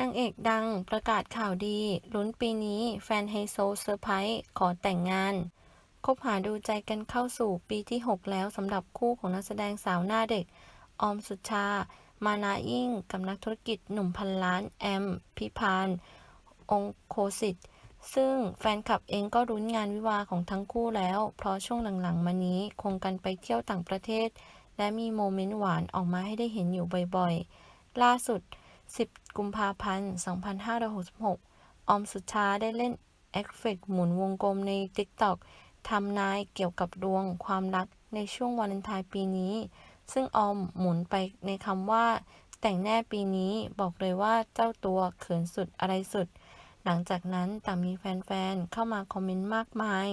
นางเอกดังประกาศข่าวดี ลุ้นปีนี้แฟนไฮโซเซอร์ไพรส์ขอแต่งงาน คบหาดูใจกันเข้าสู่ปีที่ 6 แล้วสำหรับคู่ของนักแสดงสาวหน้าเด็ก ออมสุชา มานายิ่ง กับนักธุรกิจหนุ่มพันล้านแอม พิพาน องโคสิตซึ่งแฟนคลับเองก็รุ้นงานวิวาของทั้งคู่แล้ว เพราะช่วงหลังๆ มานี้คงกันไปเที่ยวต่างประเทศ และมีโมเมนต์หวานออกมาให้ได้เห็นอยู่บ่อยๆ ล่าสุด 10 กุมภาพันธ์ 2566 ออมสุชาได้เล่นเอฟเฟกต์หมุนวงกลมใน TikTok ทำนายเกี่ยวกับดวงความรักในช่วงวาเลนไทน์ปีนี้ ซึ่งออมหมุนไปในคำว่า แต่งแน่ปีนี้บอกเลยว่าเจ้าตัวเขินสุดอะไรสุด หลังจากนั้นต่มีแฟนๆ เข้ามาคอมเมนต์มากมาย